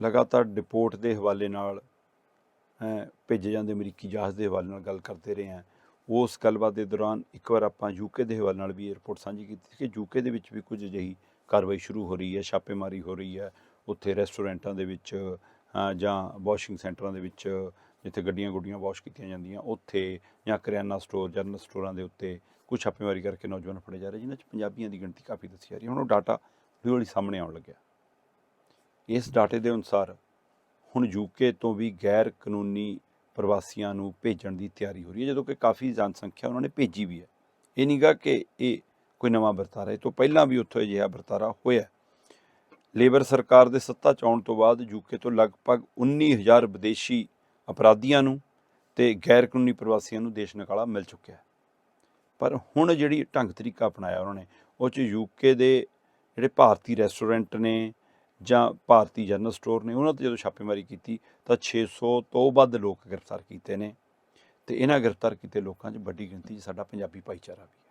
ਲਗਾਤਾਰ ਡਿਪੋਰਟ ਦੇ ਹਵਾਲੇ ਨਾਲ ਭੇਜੇ ਜਾਂਦੇ ਅਮਰੀਕੀ ਜਹਾਜ਼ ਦੇ ਹਵਾਲੇ ਨਾਲ ਗੱਲ ਕਰਦੇ ਰਹੇ ਹਾਂ। ਉਸ ਗੱਲਬਾਤ ਦੇ ਦੌਰਾਨ ਇੱਕ ਵਾਰ ਆਪਾਂ ਯੂਕੇ ਦੇ ਹਵਾਲੇ ਨਾਲ ਵੀ ਇਹ ਰਿਪੋਰਟ ਸਾਂਝੀ ਕੀਤੀ ਸੀ ਕਿ ਯੂਕੇ ਦੇ ਵਿੱਚ ਵੀ ਕੁਝ ਅਜਿਹੀ ਕਾਰਵਾਈ ਸ਼ੁਰੂ ਹੋ ਰਹੀ ਹੈ, ਛਾਪੇਮਾਰੀ ਹੋ ਰਹੀ ਹੈ। ਉੱਥੇ ਰੈਸਟੋਰੈਂਟਾਂ ਦੇ ਵਿੱਚ ਜਾਂ ਵਾਸ਼ਿੰਗ ਸੈਂਟਰਾਂ ਦੇ ਵਿੱਚ, ਜਿੱਥੇ ਗੱਡੀਆਂ ਗੁੱਡੀਆਂ ਵਾਸ਼ ਕੀਤੀਆਂ ਜਾਂਦੀਆਂ, ਉੱਥੇ ਜਾਂ ਕਰਿਆਨਾ ਸਟੋਰ ਜਨਰਲ ਸਟੋਰਾਂ ਦੇ ਉੱਤੇ ਕੁਝ ਛਾਪੇਮਾਰੀ ਕਰਕੇ ਨੌਜਵਾਨ ਫੜੇ ਜਾ ਰਹੇ, ਜਿਨ੍ਹਾਂ 'ਚ ਪੰਜਾਬੀਆਂ ਦੀ ਗਿਣਤੀ ਕਾਫੀ ਦੱਸੀ ਜਾ ਰਹੀ ਹੈ। ਹੁਣ ਉਹ ਡਾਟਾ ਹੌਲੀ ਹੌਲੀ ਸਾਹਮਣੇ ਆਉਣ ਲੱਗਿਆ। ਇਸ ਡਾਟੇ ਦੇ ਅਨੁਸਾਰ ਹੁਣ ਯੂਕੇ ਤੋਂ ਵੀ ਗੈਰ ਕਾਨੂੰਨੀ ਪ੍ਰਵਾਸੀਆਂ ਨੂੰ ਭੇਜਣ ਦੀ ਤਿਆਰੀ ਹੋ ਰਹੀ ਹੈ, ਜਦੋਂ ਕਿ ਕਾਫੀ ਜਨਸੰਖਿਆ ਉਹਨਾਂ ਨੇ ਭੇਜੀ ਵੀ ਹੈ। ਇਹ ਨਹੀਂਗਾ ਕਿ ਇਹ ਕੋਈ ਨਵਾਂ ਵਰਤਾਰਾ ਹੈ, ਇਹ ਤੋਂ ਪਹਿਲਾਂ ਵੀ ਉੱਥੋਂ ਅਜਿਹਾ ਵਰਤਾਰਾ ਹੋਇਆ ਲੇਬਰ ਸਰਕਾਰ ਦੇ ਸੱਤਾ 'ਚ ਆਉਣ ਤੋਂ ਬਾਅਦ ਯੂਕੇ ਤੋਂ ਲਗਭਗ 19000 ਵਿਦੇਸ਼ੀ ਅਪਰਾਧੀਆਂ ਨੂੰ ਤੇ ਗੈਰ ਕਾਨੂੰਨੀ ਪ੍ਰਵਾਸੀਆਂ ਨੂੰ ਦੇਸ਼ ਨਿਕਾਲਾ ਮਿਲ ਚੁੱਕਿਆ ਹੈ। ਪਰ ਹੁਣ ਜਿਹੜੀ ਢੰਗ ਤਰੀਕਾ ਅਪਣਾਇਆ ਉਹਨਾਂ ਨੇ, ਉਹ 'ਚ ਯੂਕੇ ਦੇ ਜਿਹੜੇ ਭਾਰਤੀ ਰੈਸਟੋਰੈਂਟ ਨੇ ਜਾਂ ਭਾਰਤੀ ਜਨਰਲ ਸਟੋਰ ਨੇ ਉਹਨਾਂ ਤੇ ਜਦੋਂ ਛਾਪੇਮਾਰੀ ਕੀਤੀ ਤਾਂ 600 ਤੋਂ ਵੱਧ ਲੋਕ ਗ੍ਰਿਫਤਾਰ ਕੀਤੇ ਨੇ ਤੇ ਇਹਨਾਂ ਗ੍ਰਿਫਤਾਰ ਕੀਤੇ ਲੋਕਾਂ 'ਚ ਵੱਡੀ ਗਿਣਤੀ 'ਚ ਸਾਡਾ ਪੰਜਾਬੀ ਭਾਈਚਾਰਾ ਵੀ ਹੈ।